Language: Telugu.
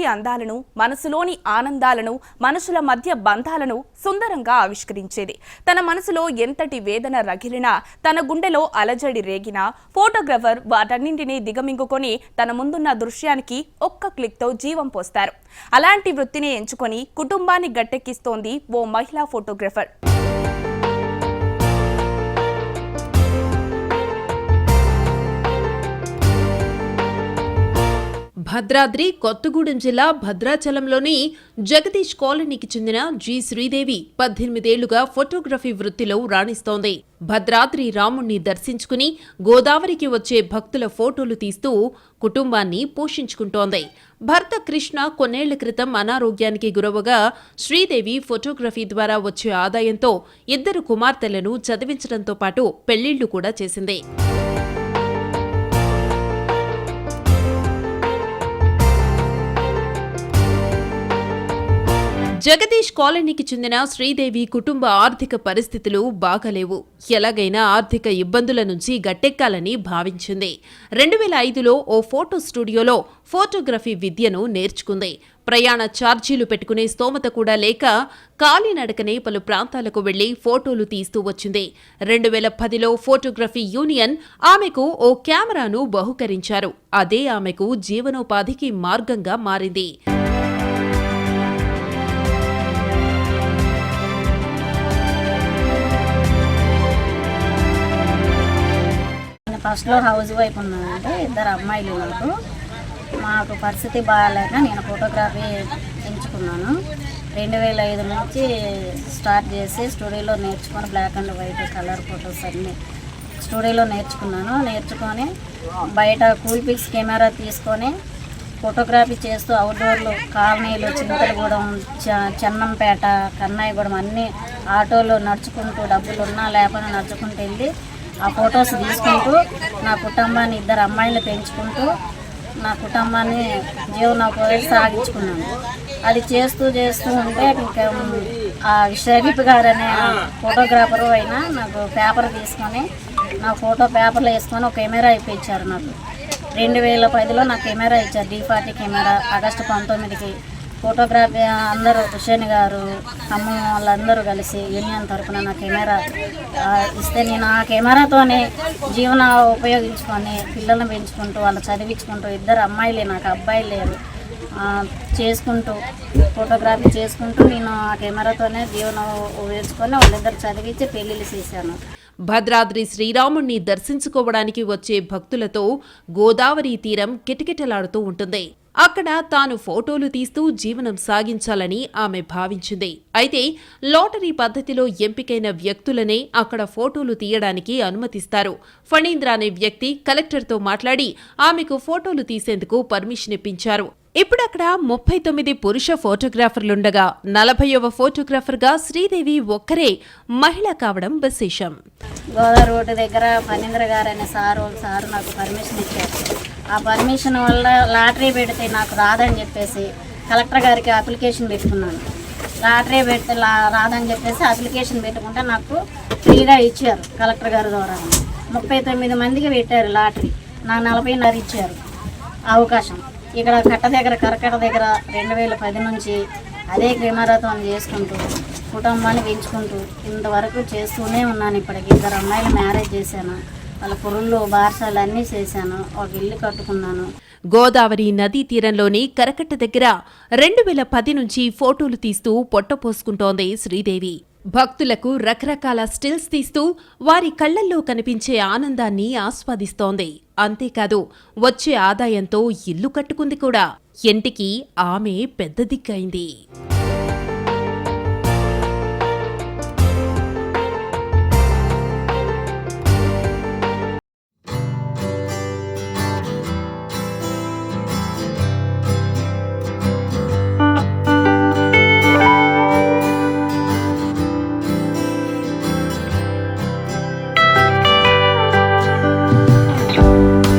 ప్రకృతి అందాలను మనసులోని ఆనందాలను మనుషుల మధ్య బంధాలను సుందరంగా ఆవిష్కరించేది. తన మనసులో ఎంతటి వేదన రగిలినా తన గుండెలో అలజడి రేగినా ఫోటోగ్రఫర్ వాటన్నింటినీ దిగమింగుకొని తన ముందున్న దృశ్యానికి ఒక్క క్లిక్తో జీవం పోస్తారు. అలాంటి వృత్తిని ఎంచుకొని కుటుంబాన్ని గట్టెక్కిస్తోంది ఓ మహిళా ఫోటోగ్రఫర్. భద్రాద్రి కొత్తగూడెం జిల్లా భద్రాచలంలోని జగదీష్ కాలనీకి చెందిన జి. శ్రీదేవి పద్దెనిమిదేళ్ళుగా ఫోటోగ్రఫీ వృత్తిలో రాణిస్తోంది. భద్రాద్రి రాముణ్ణి దర్శించుకుని గోదావరికి వచ్చే భక్తుల ఫోటోలు తీస్తూ కుటుంబాన్ని పోషించుకుంటోంది. భర్త కృష్ణ కొన్నేళ్ళ క్రితం అనారోగ్యానికి గురవగా శ్రీదేవి ఫోటోగ్రఫీ ద్వారా వచ్చే ఆదాయంతో ఇద్దరు కుమార్తెలను చదివించడంతో పాటు పెళ్ళిళ్ళు కూడా చేసింది. జగదీష్ కాలనీకి చెందిన శ్రీదేవి కుటుంబ ఆర్థిక పరిస్థితులు బాగలేవు. ఎలాగైనా ఆర్థిక ఇబ్బందుల నుంచి గట్టెక్కాలని భావించింది. రెండు వేల ఐదులో ఓ ఫోటో స్టూడియోలో ఫోటోగ్రఫీ విద్యను నేర్చుకుంది. ప్రయాణ ఛార్జీలు పెట్టుకునే స్తోమత కూడా లేక కాలినడకనే పలు ప్రాంతాలకు వెళ్ళి ఫోటోలు తీస్తూ వచ్చింది. రెండు వేల పదిలో ఫోటోగ్రఫీ యూనియన్ ఆమెకు ఓ కెమెరాను బహుకరించారు. అదే ఆమెకు జీవనోపాధికి మార్గంగా మారింది. ఫస్ట్లో హౌస్ వైఫ్ ఉన్నానంటే ఇద్దరు అమ్మాయిలు నాకు మాకు పరిస్థితి బాగాలేక నేను ఫోటోగ్రఫీ ఎంచుకున్నాను. రెండు వేల ఐదు నుంచి స్టార్ట్ చేసి స్టూడియోలో నేర్చుకొని black and white colour photos అన్నీ స్టూడియోలో నేర్చుకున్నాను. నేర్చుకొని బయట కూల్ పిక్స్ కెమెరా తీసుకొని ఫోటోగ్రఫీ చేస్తూ అవుట్డోర్లు కాలనీలు చింతలగూడెం చ- చెన్నంపేట కన్నాయిగూడెం అన్నీ ఆటోలో నడుచుకుంటూ డబ్బులు ఉన్నా లేకుండా నడుచుకుంటూ వెళ్ళి ఆ ఫొటోస్ తీసుకుంటూ నా కుటుంబాన్ని ఇద్దరు అమ్మాయిలు పెంచుకుంటూ నా కుటుంబాన్ని జీవనోపాధి సాగించుకున్నాను. అది చేస్తూ చేస్తూ ఉంటే ఇంకా ఆ షరీఫ్ గారు అనే ఫోటోగ్రాఫరు అయినా నాకు పేపర్ తీసుకొని నా ఫోటో పేపర్లో వేసుకొని ఒక కెమెరా ఇప్పించారు నాకు. రెండు వేల పదిలో నాకు కెమెరా ఇచ్చారు. డీ ఫార్టీ కెమెరా ఆగస్టు పంతొమ్మిదికి. ఫోటోగ్రఫీ అందరూ హుషేన్ గారు అమ్మ వాళ్ళందరూ కలిసి యూనియన్ తరఫున నా కెమెరా ఇస్తే నేను ఆ కెమెరాతోనే జీవన ఉపయోగించుకొని పిల్లల్ని పెంచుకుంటూ వాళ్ళు చదివించుకుంటూ ఇద్దరు అమ్మాయిలే నాకు అబ్బాయి లేరు. చేసుకుంటూ ఫోటోగ్రఫీ చేసుకుంటూ నేను ఆ కెమెరాతోనే జీవనం ఉపయోగించుకొని వాళ్ళిద్దరు చదివించి పెళ్ళిళ్ళు చేశాను. భద్రాద్రి శ్రీరాముణ్ణి దర్శించుకోవడానికి వచ్చే భక్తులతో గోదావరి తీరం కిటకిటలాడుతూ ఉంటుంది. అక్కడ తాను ఫోటోలు తీస్తూ జీవనం సాగించాలని ఆమె భావించింది. అయితే లాటరీ పద్ధతిలో ఎంపికైన వ్యక్తులనే అక్కడ ఫోటోలు తీయడానికి అనుమతిస్తారు. ఫణీంద్ర అనే వ్యక్తి కలెక్టర్తో మాట్లాడి ఆమెకు ఫోటోలు తీసేందుకు పర్మిషన్ ఇప్పించారు. ఇప్పుడక్కడ ముప్పై తొమ్మిది పురుష ఫోటోగ్రాఫర్లుండగా నలభైవ ఫోటోగ్రాఫర్గా శ్రీదేవి ఒక్కరే మహిళ కావడం విశేషం. గోదావరి రోడ్డు దగ్గర ఫణీంద్ర గారు అనే సారు సారు నాకు పర్మిషన్ ఇచ్చారు. ఆ పర్మిషన్ వల్ల లాటరీ పెడితే నాకు రాదని చెప్పేసి కలెక్టర్ గారికి అప్లికేషన్ పెట్టుకున్నాను. లాటరీ పెడితే లా రాదని చెప్పేసి అప్లికేషన్ పెట్టుకుంటే నాకు ఫ్రీగా ఇచ్చారు కలెక్టర్ గారి ద్వారా. ముప్పై తొమ్మిది మందికి పెట్టారు లాటరీ. నాకు నలభైన్నర ఇచ్చారు అవకాశం. ఇక్కడ కట్ట దగ్గర కరకట్ట దగ్గర రెండు వేల పది నుంచి అదే కెమెరాతో చేసుకుంటూ కుటుంబాన్ని పెంచుకుంటూ ఇంతవరకు చేస్తూనే ఉన్నాను ఇప్పటికి. ఇద్దరు అమ్మాయిలు మ్యారేజ్ చేశాను. వాళ్ళ పురుళ్ళు బార్సాలు అన్నీ చేశాను. ఒక ఇల్లు కట్టుకున్నాను. గోదావరి నదీ తీరంలోని కరకట్ట దగ్గర రెండు వేల పది నుంచి ఫోటోలు తీస్తూ పొట్టపోసుకుంటోంది శ్రీదేవి. భక్తులకు రకరకాల స్టిల్స్ తీస్తూ వారి కళ్ళల్లో కనిపించే ఆనందాన్ని ఆస్వాదిస్తోంది. అంతేకాదు వచ్చే ఆదాయంతో ఇల్లు కట్టుకుంది కూడా. ఇంటికి ఆమె పెద్ద దిక్కైంది